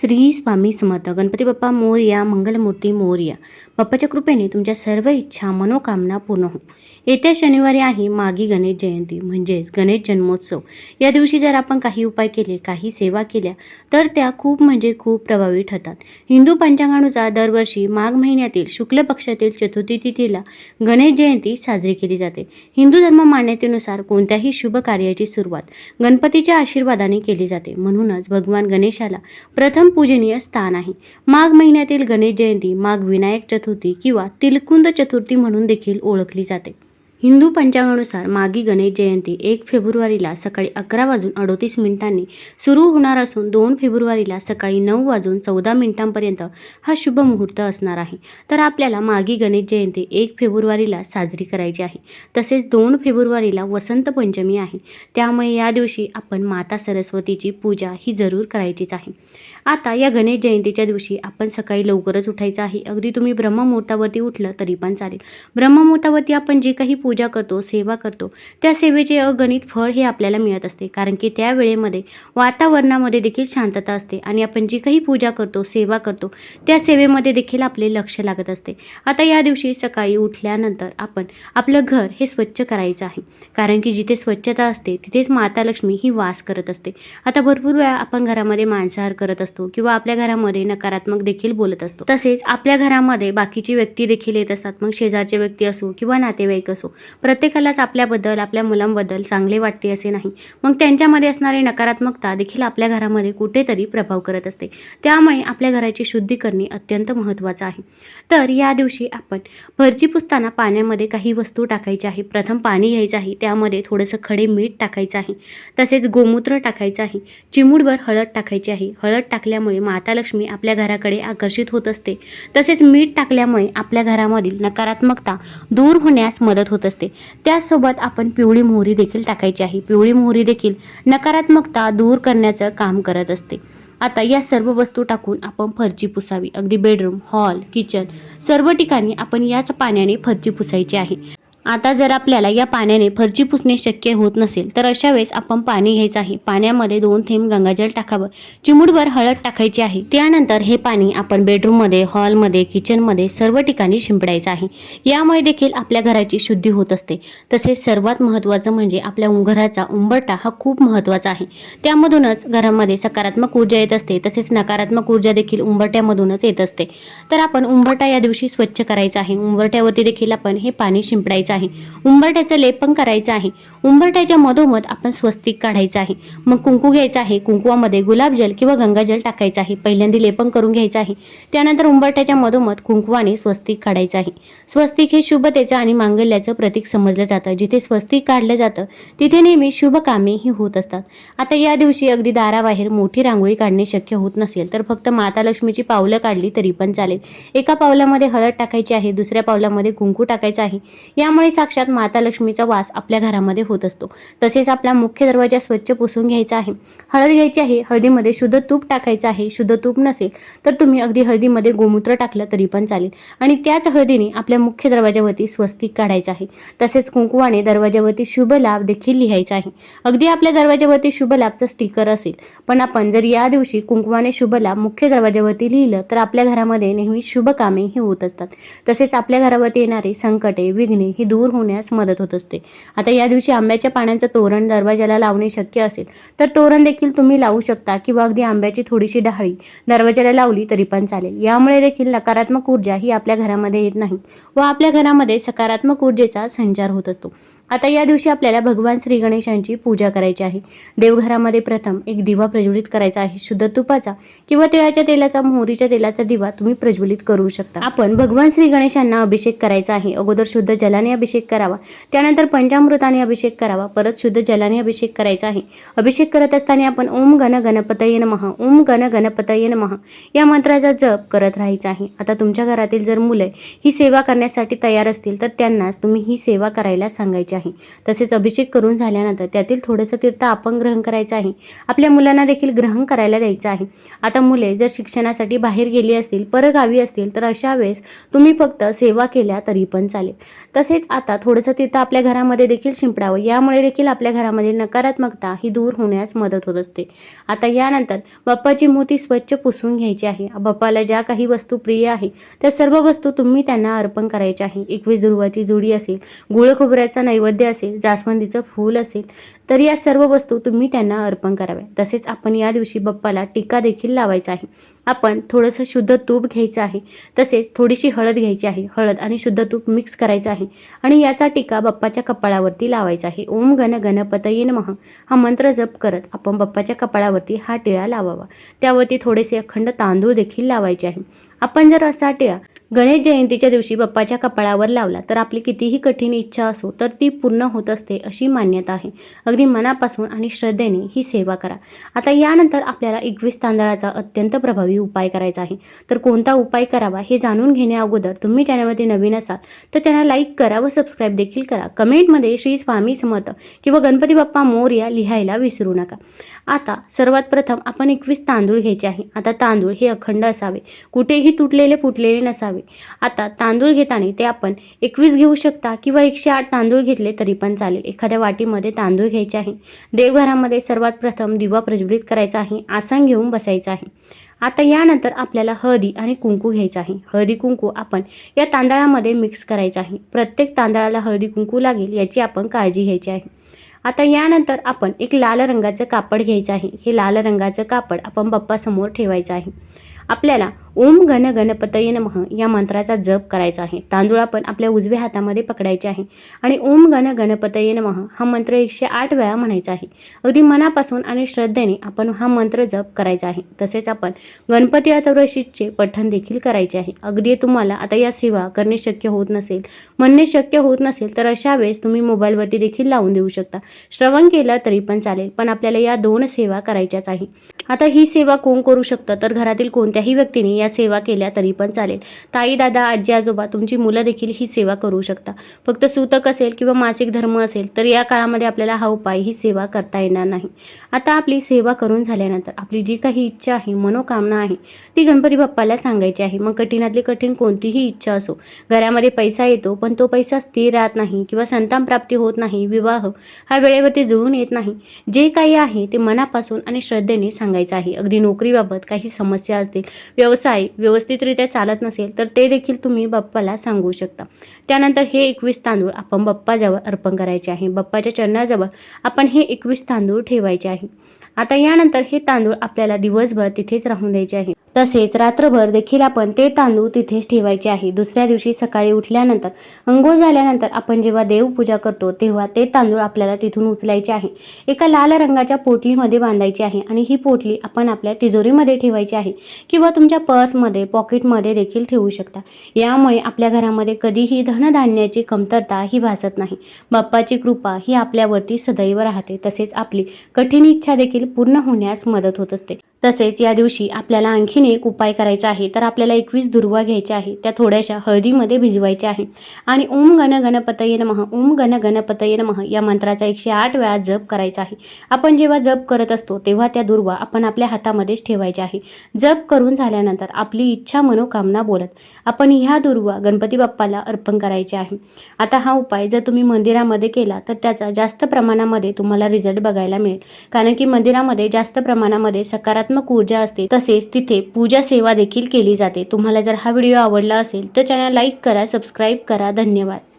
श्री स्वामी समर्थ. गणपती बाप्पा मोर्या मंगलमूर्ती मोर्या. बाप्पाच्या कृपेने तुमच्या सर्व इच्छा मनोकामना पूर्ण हो येत्या शनिवारी आहे मागी गणेश जयंती म्हणजेच गणेश जन्मोत्सव. या दिवशी जर आपण काही उपाय केले काही सेवा केल्या तर त्या खूप म्हणजे खूप प्रभावी ठरतात. हिंदू पंचांगानुसार दरवर्षी माघ महिन्यातील शुक्ल पक्षातील चतुर्थी तिथीला गणेश जयंती साजरी केली जाते. हिंदू धर्म मान्यतेनुसार कोणत्याही शुभ कार्याची सुरुवात गणपतीच्या आशीर्वादाने केली जाते. म्हणूनच भगवान गणेशाला प्रथम पूजनीय स्थान आहे. माघ महिन्यातील गणेश जयंती माघ विनायक चतुर्थी किंवा तिलकुंद चतुर्थी म्हणून देखील ओळखली जाते. हिंदू पंचांगानुसार मागी गणेश जयंती एक फेब्रुवारीला सकाळी अकरा वाजून अडोतीस मिनिटांनी सुरू होणार असून दोन फेब्रुवारीला सकाळी नऊ वाजून चौदा मिनिटांपर्यंत हा शुभ मुहूर्त असणार आहे. तर आपल्याला मागी गणेश जयंती एक फेब्रुवारीला साजरी करायची आहे. तसेच दोन फेब्रुवारीला वसंत पंचमी आहे. त्यामुळे या दिवशी आपण माता सरस्वतीची पूजा ही जरूर करायचीच आहे. आता या गणेश जयंतीच्या दिवशी आपण सकाळी लवकरच उठायचं आहे. अगदी तुम्ही ब्रह्ममुहूर्तावरती उठलं तरी पण चालेल. ब्रह्ममुहूर्तावरती आपण जे काही पूजा करतो सेवा करतो त्या सेवेचे अगणित फळ हे आपल्याला मिळत असते. कारण की त्या वेळेमध्ये वातावरणामध्ये देखील शांतता असते आणि आपण जी काही पूजा करतो सेवा करतो त्या सेवेमध्ये देखील आपले लक्ष लागत असते. आता या दिवशी सकाळी उठल्यानंतर आपण आपलं घर हे स्वच्छ करायचं आहे. कारण की जिथे स्वच्छता असते तिथेच माता लक्ष्मी ही वास करत असते. आता भरपूर वेळा आपण घरामध्ये मांसाहार करत असतो. किंवा आपल्या घरामध्ये नकारात्मक देखील बोलत असतो. तसेच आपल्या घरामध्ये बाकीची व्यक्ती देखील येत असतात. मग शेजारचे व्यक्ती असो किंवा नातेवाईक असो प्रत्येकालाच आपल्याबद्दल आपल्या मुलांबद्दल चांगले वाटते असे नाही. मग त्यांच्यामध्ये असणारी नकारात्मकता देखील आपल्या घरामध्ये कुठेतरी प्रभाव करत असते. त्यामुळे आपल्या घराची शुद्धी करणे अत्यंत महत्त्वाचं आहे. तर या दिवशी आपण भरजी पुसताना पाण्यामध्ये काही वस्तू टाकायची आहे प्रथम पाणी घ्यायचं आहे. त्यामध्ये थोडंसं खडे मीठ टाकायचं आहे. तसेच गोमूत्र टाकायचं आहे. चिमूटभर हळद टाकायची आहे. हळद टाक टाकल्यामुळे माता लक्ष्मी आपल्या घराकडे आकर्षित होत असते. तसेच मीठ टाकल्यामुळे आपल्या घरामधील नकारात्मकता दूर होण्यास मदत होत असते. त्याचसोबत आपण पिवळी मोहरी देखील टाकायची आहे. पिवळी मोहरी देखील नकारात्मकता दूर करण्याचं काम करत असते. आता या सर्व वस्तू टाकून आपण फरची पुसावी. अगदी बेडरूम हॉल किचन सर्व ठिकाणी आपण याच पाण्याने फरची पुसायची आहे. आता जर आपल्याला या पाण्याने फरची पुसणे शक्य होत नसेल तर अशा वेळेस आपण पाणी घ्यायचं आहे. पाण्यामध्ये दोन थेंब गंगाजल टाकावं. चिमूटभर हळद टाकायची आहे. त्यानंतर हे पाणी आपण बेडरूममध्ये हॉलमध्ये किचनमध्ये सर्व ठिकाणी शिंपडायचं आहे. यामुळे देखील आपल्या घराची शुद्धी होत असते. तसेच सर्वात महत्त्वाचं म्हणजे आपल्या घराचा उंबरटा हा खूप महत्त्वाचा आहे. त्यामधूनच घरामध्ये सकारात्मक ऊर्जा येत असते. तसेच नकारात्मक ऊर्जा देखील उंबरट्यामधूनच येत असते. तर आपण उंबरटा या दिवशी स्वच्छ करायचा आहे. उंबरट्यावरती देखील आपण हे पाणी शिंपडायचं आहे. उंबरट्याचं लेपन करायचं आहे. उंबरट्याच्या मधोमध आपण स्वस्तिक काढायचं आहे. मग कुंकू घ्यायचं आहे. कुंकुवामध्ये गुलाबजल किंवा गंगाजल टाकायचं आहे. पहिल्यांदा लेपन करून घ्यायचं आहे. त्यानंतर उंबरट्याच्या मधोमध कुंकुवाने स्वस्तिक काढायचं आहे. स्वस्तिक हे शुभतेचं आणि मांगल्याचं प्रतीक समजलं जातं. जिथे स्वस्तिक काढलं जातं तिथे नेहमी शुभ कामे ही होत असतात. आता या दिवशी अगदी दाराबाहेर मोठी रांगोळी काढणे शक्य होत नसेल तर फक्त माता लक्ष्मीची पावलं काढली तरी पण चालेल. एका पावलामध्ये हळद टाकायची आहे दुसऱ्या पावलामध्ये कुंकू टाकायचं आहे. त्यामुळे साक्षात माता लक्ष्मीचा वास आपल्या घरामध्ये होत असतो. तसेच आपला मुख्य दरवाजा स्वच्छ पुसून घ्यायचा आहे. हळद घ्यायची आहे हळदीमध्ये शुद्ध तूप टाकायचं आहे. शुद्ध तूप नसेल तर तुम्ही अगदी हळदीमध्ये गोमूत्र टाकलं तरी पण चालेल. आणि त्याच हळदीने आपल्या मुख्य दरवाजावरती स्वस्तिक काढायचं आहे. तसेच कुंकुवाने दरवाजावरती शुभ लाभ देखील लिहायचा आहे. अगदी आपल्या दरवाजावरती शुभ लाभचं स्टिकर असेल पण आपण जर या दिवशी कुंकुवाने शुभ लाभ मुख्य दरवाजावरती लिहिलं तर आपल्या घरामध्ये नेहमी शुभ कामे ही होत असतात. तसेच आपल्या घरावरती येणारे संकटे विघ्ने ही दूर होण्यास मदत होत असते. आता या दिवशी आंब्याच्या पाण्याचं तोरण दरवाजाला लावणे शक्य असेल तर तोरण देखील तुम्ही लावू शकता किंवा अगदी आंब्याची थोडीशी डहाळी दरवाजाला लावली तरी पण चालेल. यामुळे देखील नकारात्मक ऊर्जा ही आपल्या घरामध्ये येत नाही व आपल्या घरामध्ये सकारात्मक ऊर्जेचा संचार होत असतो. आता या दिवशी आपल्याला भगवान श्री गणेशांची पूजा करायची आहे. देवघरामध्ये प्रथम एक दिवा प्रज्वलित करायचा आहे. शुद्ध तुपाचा किंवा तिळाच्या तेलाचा मोहरीच्या तेलाचा दिवा तुम्ही प्रज्वलित करू शकता. आपण भगवान श्री गणेशांना अभिषेक करायचा आहे. अगोदर शुद्ध जलाने अभिषेक करावा. त्यानंतर पंचामृताने अभिषेक करावा. परत शुद्ध जलाने अभिषेक करायचा आहे. अभिषेक करत असताना आपण ओम गण गणपतये नमः ओम गण गणपतये नमः या मंत्राचा जप करत राहायचा आहे. आता तुमच्या घरातील जर मुलं ही सेवा करण्यासाठी तयार असतील तर त्यांनाच तुम्ही ही सेवा करायला सांगायची आहे. आहे तसेच अभिषेक करून झाल्यानंतर त्यातील थोडंसं तीर्थ आपण ग्रहण करायचं आहे. आपल्या मुलांना देखील ग्रहण करायला द्यायचं आहे. आता मुले जर शिक्षणासाठी बाहेर गेली असतील परगावी असतील तर अशा वेळेस तुम्ही फक्त सेवा केल्या तरी पण चालेल. तसेच आता थोडंसं तीर्थ आपल्या घरामध्ये देखील शिंपडावं. यामुळे देखील आपल्या घरामध्ये नकारात्मकता ही दूर होण्यास मदत होत असते. आता यानंतर बाप्पाची मूर्ती स्वच्छ पुसून घ्यायची आहे. बाप्पाला ज्या काही वस्तू प्रिय आहे त्या सर्व वस्तू तुम्ही त्यांना अर्पण करायच्या आहे. एकवीस दुर्वाची जुडी असेल गुळ खोबऱ्याचा नैवेद्य असेल जास्वंदीचं फूल असेल तर या सर्व वस्तू तुम्ही त्यांना अर्पण कराव्या. तसेच आपण या दिवशी बाप्पाला टीका देखील लावायचा आहे. आपण थोडंसं शुद्ध तूप घ्यायचं आहे. तसेच थोडीशी हळद घ्यायची आहे. हळद आणि शुद्ध तूप मिक्स करायचं आहे. आणि याचा टीका बाप्पाच्या कपाळावरती लावायचा आहे. ओम गण गणपतये नमः. हा मंत्र जप करत आपण बाप्पाच्या कपाळावरती हा टिळा लावावा. त्यावरती थोडेसे अखंड तांदूळ देखील लावायचे आहे. आपण जर असा टिळा गणेश जयंतीच्या दिवशी बाप्पाच्या कपाळावर लावला. तर आपली कितीही कठीण इच्छा असो तर ती पूर्ण होत असते अशी मान्यता आहे. अगदी मनापासून आणि श्रद्धेने ही सेवा करा. आता यानंतर आपल्याला एकवीस तांदळाचा अत्यंत प्रभावी उपाय करायचा आहे. तर कोणता उपाय करावा हे जाणून घेण्या अगोदर तुम्ही चॅनलमध्ये नवीन असाल तर चॅनल लाईक करा व सबस्क्राईब देखील करा. कमेंटमध्ये श्री स्वामी समर्थ किंवा गणपती बाप्पा मोर्या लिहायला विसरू नका. आता सर्वात प्रथम आपण एकवीस तांदूळ घ्यायचे आहे. आता तांदूळ हे अखंड असावे. कुठेही तुटलेले फुटलेले नसावे. आता तांदूळ घेताना ते आपण एकवीस घेऊ शकता किंवा एकशे आठ तांदूळ घेतले तरी पण चालेल. एखाद्या वाटीमध्ये तांदूळ घ्यायचे आहे. देवघरामध्ये सर्वात प्रथम दिवा प्रज्वलित करायचा आहे. आसन घेऊन बसायचं आहे. आता यानंतर आपल्याला हळदी आणि कुंकू घ्यायचं आहे. हळदी कुंकू आपण या तांदळामध्ये मिक्स करायचं आहे. प्रत्येक तांदळाला हळदी कुंकू लागेल याची आपण काळजी घ्यायची आहे. आता यानंतर आपण एक लाल रंगाचं कापड घ्यायचं आहे. हे लाल रंगाचं कापड आपण बाप्पासमोर ठेवायचं आहे. आपल्याला ओम गण गणपतये नमः या मंत्राचा जप करायचा आहे. तांदूळ आपण आपल्या उजव्या हातामध्ये पकडायचे आहे आणि ओम गण गणपतये नमः हा मंत्र एकशे आठ वेळा म्हणायचा आहे. अगदी मनापासून आणि श्रद्धेने आपण हा मंत्र जप करायचा आहे. तसेच आपण गणपती अथर्वशीचे पठण देखील करायचे आहे. अगदी तुम्हाला आता या सेवा करणे शक्य होत नसेल म्हणणे शक्य होत नसेल तर अशा वेळेस तुम्ही मोबाईलवरती देखील लावून देऊ शकता. श्रवण केलं तरी पण चालेल पण आपल्याला या दोन सेवा करायच्याच आहे. आता ही सेवा कोण करू शकतं? तर घरातील कोणत्याही व्यक्तीने या सेवा केल्या तरी पण चालेल. ताई दादा आजी आजोबा तुमची मुलं देखील ही सेवा करू शकता. फक्त सूतक असेल किंवा मासिक धर्म असेल तर या काळामध्ये आपल्याला हा उपाय ही सेवा करता येणार नाही. आता आपली सेवा करून झाल्यानंतर आपली जी काही इच्छा आहे मनोकामना आहे ती गणपती बाप्पाला सांगायची आहे. मग कठीणातली कठीण कोणतीही इच्छा असो घरामध्ये पैसा येतो पण तो पैसा स्थिर राहत नाही किंवा संतान प्राप्ती होत नाही विवाह हा वेळेवरती जुळून येत नाही. जे काही आहे ते मनापासून आणि श्रद्धेने सांगायचं आहे. अगदी नोकरीबाबत काही समस्या असतील व्यवसाय व्यवस्थितरित्या चालत नसेल तर ते देखील तुम्ही बाप्पाला सांगू शकता. त्यानंतर हे एकवीस तांदूळ आपण बाप्पाजवळ अर्पण करायचे आहे. बाप्पाच्या चरणाजवळ आपण हे एकवीस तांदूळ ठेवायचे आहे. आता यानंतर हे तांदूळ आपल्याला दिवसभर तिथेच राहून द्यायचे आहे. तसेच रात्रभर देखील आपण ते तांदूळ तिथेच ठेवायचे आहे. दुसऱ्या दिवशी सकाळी उठल्यानंतर अंघोळ झाल्यानंतर आपण जेव्हा देवपूजा करतो तेव्हा ते तांदूळ आपल्याला तिथून उचलायचे आहे. एका लाल रंगाच्या पोटलीमध्ये बांधायची आहे आणि ही पोटली आपण आपल्या तिजोरीमध्ये ठेवायची आहे किंवा तुमच्या पर्समध्ये पॉकेटमध्ये देखील ठेवू शकता. यामुळे आपल्या घरामध्ये कधीही धनधान्याची कमतरता ही भासत नाही. बाप्पाची कृपा ही आपल्यावरती सदैव राहते. तसेच आपली कठीण इच्छा देखील पूर्ण होण्यास मदत होत असते. तसेच या दिवशी आपल्याला आणखीन एक उपाय करायचा आहे तर आपल्याला एकवीस दुर्वा घ्यायच्या आहे त्या थोड्याशा हळदीमध्ये भिजवायच्या आहे. आणि ओम गण गणपतये नमः ओम गण गणपतये नमः या मंत्राचा एकशे आठ वेळा जप करायचा आहे. आपण जेव्हा जप करत असतो तेव्हा त्या दुर्वा आपण आपल्या हातामध्येच ठेवायच्या आहे. जप करून झाल्यानंतर आपली इच्छा मनोकामना बोलत आपण ह्या दुर्वा गणपती बाप्पाला अर्पण करायचे आहे. आता हा उपाय जर तुम्ही मंदिरामध्ये केला तर त्याचा जास्त प्रमाणामध्ये तुम्हाला रिझल्ट बघायला मिळेल. कारण की मंदिरामध्ये जास्त प्रमाणामध्ये सकारात्मक सकारात्मक ऊर्जा असते तसेच तिथे पूजा सेवा देखील केली जाते. तुम्हाला जर हा व्हिडिओ आवडला असेल तर चॅनल लाईक करा सबस्क्राईब करा. धन्यवाद.